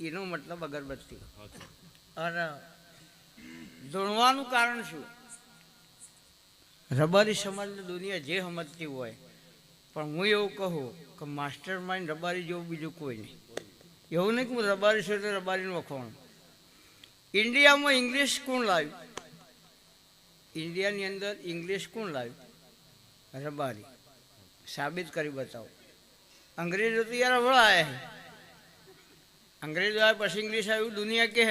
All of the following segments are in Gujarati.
એનો મતલબ અગરબત્તી. અને ધૂણવાનું કારણ શું? રબારી સમાજની દુનિયા જે સમજતી હોય. પણ હું એવું કહું કે માસ્ટર માઇન્ડ રબારી જેવું બીજું કોઈ નહીં. એવું નહીં કે હું રબારી છું એટલે રબારીનું વખવાણું ઇન્ડિયામાં ઇંગ્લિશ કોણ લાવ્યું? ઇન્ડિયાની અંદર ઇંગ્લિશ કોણ લાવ્યું? રબારી. સાબિત કરી બતાવો. અંગ્રેજો તો યાર અવળા આવ્યા અંગ્રેજો આવે પછી ઇંગ્લિશ આવ્યું દુનિયા કહે.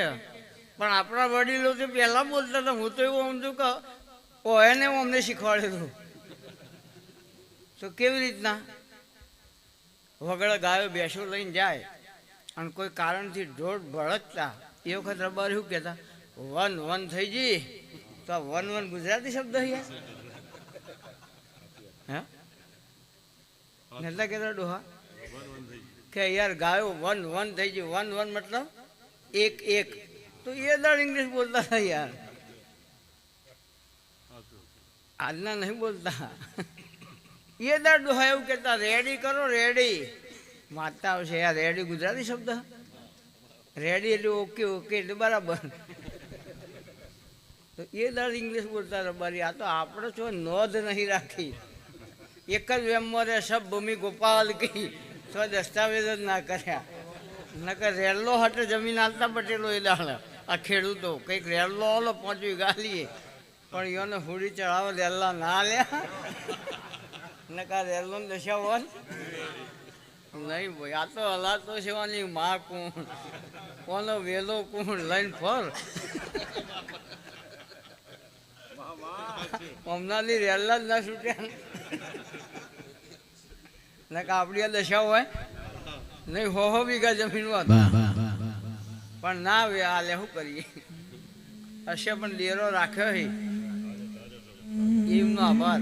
પણ આપણા વડીલો તો પહેલાં બોલતા હતા, હું તો એવું સમજુ કે એને હું અમને શીખવાડેલું તો કેવી રીતના? વગર ગાયો બેસો લઈને જાય અને કોઈ કારણથી ઢોળ ભળકતા એ વખત રબારી શું કહેતા? વન વન થઈ જઈ તો આ વન વન ગુજરાતી શબ્દ હે નતા કહેતા ડોહા? કે યાર ગાયો વન વન થઈ ગયું. વન વન મતલબ એક એક. તો એ દાડ ઇંગ્લિશ બોલતા હતા યાર. આજના નહીં બોલતા. એ દાડ ડોહા એવું કહેતા રેડી કરો રેડી માતા આવશે યાર રેડી ગુજરાતી શબ્દ? રેડી એટલે ઓકે ઓકે એટલે બરાબર. તો એ દાડ ઇંગ્લિશ બોલતા રબારી આ તો આપણે છો, નોંધ નહીં રાખી. એક જ વેમોરે સબ ભૂમિ ગોપાલ કી. તો દસ્તાવેજ જ ના કર્યા. નકર રેલો હટે જમીન હાલતા પટેલો એ દાળ આ ખેડૂતો કંઈક રેલો આલો પહોંચવી ગાલીએ. પણ યોને હુડી ચડાવે રેલા ના લ્યા નકા રેલ્લો દશા હોય. નહીં ભાઈ આ તો હલાતો સેવાની માં કોણ? કોનો વેલો કોણ? લઈને ફર. હમણાંની રેલા જ ના છૂટ્યા. નકા આપણી આ દશા હોય. નહીં હો હો વીઘા જમીન હોત પણ ના આવે આલે શું કરીએ? હશે પણ ડેરો રાખ્યો હે. એમનો આભાર.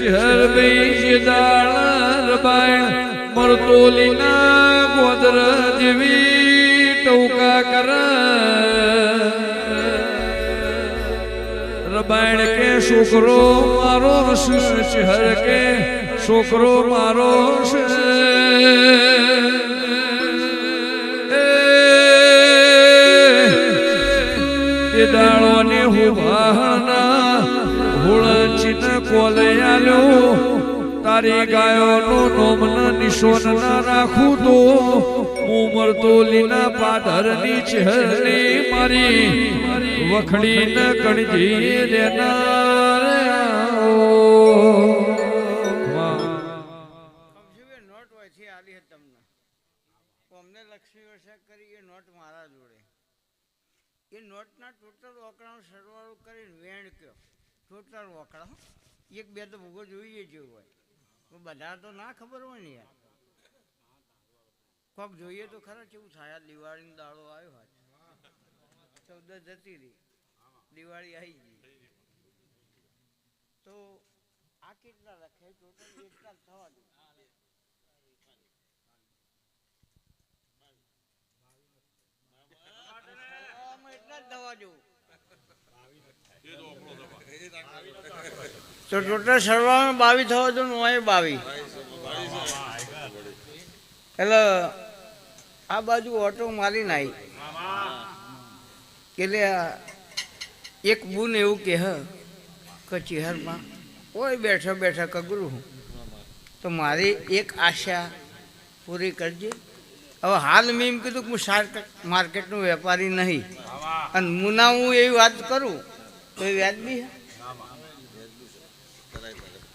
દેવી મારી હોઠેડી સબ મરતોલીના ગોદર જેવી ટૌકા કર. રબાયણ કે છોકરો મારો હર કે છોકરો મારો એ કોલયાલ્યો તારી ગાયોનો નોમન નિશોન ના રાખું તો હું મરતો લીના પાધરની ચહેરની મારી વખડી ન કણજી તો અમને લક્ષ્મી કરી, એ નોટ મારા જોડે. એ નોટના ટોટલ વકરાનો સરવાળો કરીને વેણ કયો. ટોટલ હો. એક બે તો ભૂગો જોઈએ જ હોય. બધા તો ના ખબર હોય ને યાર. કોક જોઈએ તો ખરા કેવું થાય દિવાળીનો દાડો આવ્યો હોય. ચૌદ જતી રહી. દિવાળી આવી ગઈ. તો આ કેટલા લખે ટોટલ એટલા થવા દે એટલા જ તો ટોટલ સરવાળો બાવી થવો તો નોય બાવી. એટલે આ બાજુ ઓટો મારી આવી એટલે એક બુન એવું કે હ કે કોઈ બેઠો બેઠા કગરું હું. તો મારી એક આશા પૂરી કરજે. હવે હાલ મેં એમ કીધું કે હું શાર્ક માર્કેટનો વેપારી નહીં. અને મુના હું એવી વાત કરું. તો એ વ્યાજબી હે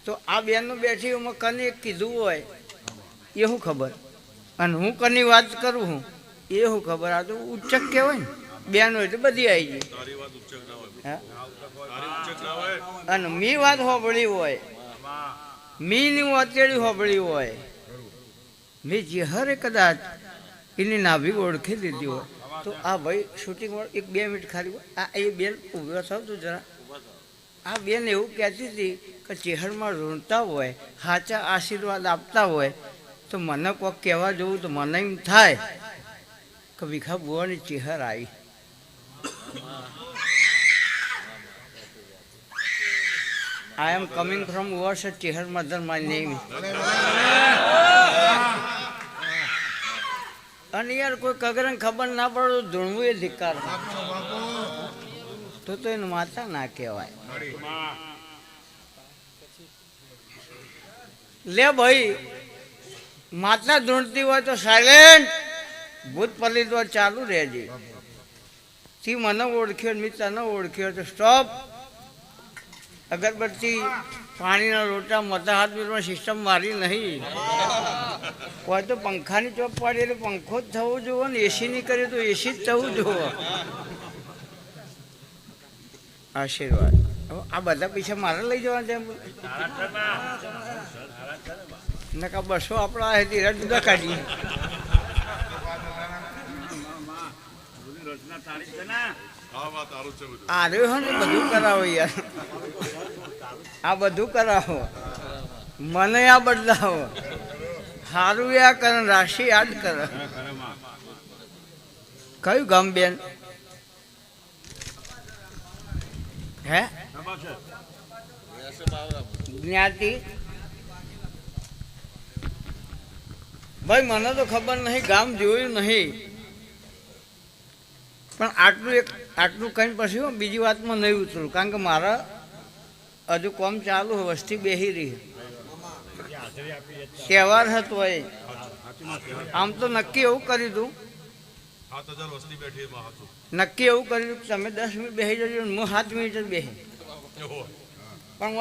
તો આ બેનો બેઠી એમાં કને કીધું હોય, એ શું ખબર? અને હું કની વાત કરું હું, એ શું ખબર? આ તો ઉચ્ચક કહેવાય ને, બેન હોય તો બધી આવી ગઈ. અને મી વાત હોબળી હોય મી ની હું અત્યારે હોબળી હોય, મેં જે હરે કદાચ એની નાભી ઓળખી દીધી હોય. તો આ ભાઈ શૂટિંગ એક બે મિનિટ ખાલી આ એ બેન ઊભો થાવ તો જરા. આ બેન એવું કહેતી હતી કે ચેહરમાં રોતા હોય, સાચા આશીર્વાદ આપતા હોય, તો મને કોઈક કહેવા જવું તો મને એમ થાય કે વિખા બુવાની ચેહર આવી. આઈ એમ કમિંગ ફ્રોમ વર્ષ Chehar મધર માય name. અને યાર કોઈ કગરને ખબર ના પડે તો ધૂણવું એ ધિકાર તો તો એને માતા ના કહેવાય. લે ભાઈ માતા ધૂણતી હોય તો સાયલેન્ટ ભૂત પલિત હોય ચાલુ રહેજે. થી મને ઓળખ્યો મિત્ર ન ઓળખ્યો તો સ્ટોપ અગરબત્તી પાણીના લોટા મતા હાથ સિસ્ટમ મારી નહીં. હોય તો પંખાની ચોપ પાડી એટલે પંખો જ થવો જોવો ને એસી નહીં કરે તો એસી જ થવું જોવો. આશીર્વાદ. આ બધા પૈસા મારે લઈ જવાના છે નકા બસો આપણા તીરા જુદા કાઢીએ. આ રહ્યો હો ને, બધું કરાવો યાર. આ બધું કરાવો. મને આ બદલાવો. સારું કરે, રાશિ યાદ કર. કયું ગામ બેન? હે? જ્ઞાતિ? ભાઈ, મને તો ખબર નહીં, ગામ જોયું નહીં. પણ આટલું એક, આટલું કહીને પછી હું બીજી વાતમાં નહીં ઉતરું, કારણ કે મારા હજુ કોમ ચાલુ વસ્તી બેહી રહી. તહેવાર હતો એ. આમ તો નક્કી એવું કરી દઉં. નક્કી એવું કર્યું તમે દસ મિનિટ બેસી જજો હું સાત મિનિટ જ બેસી પણ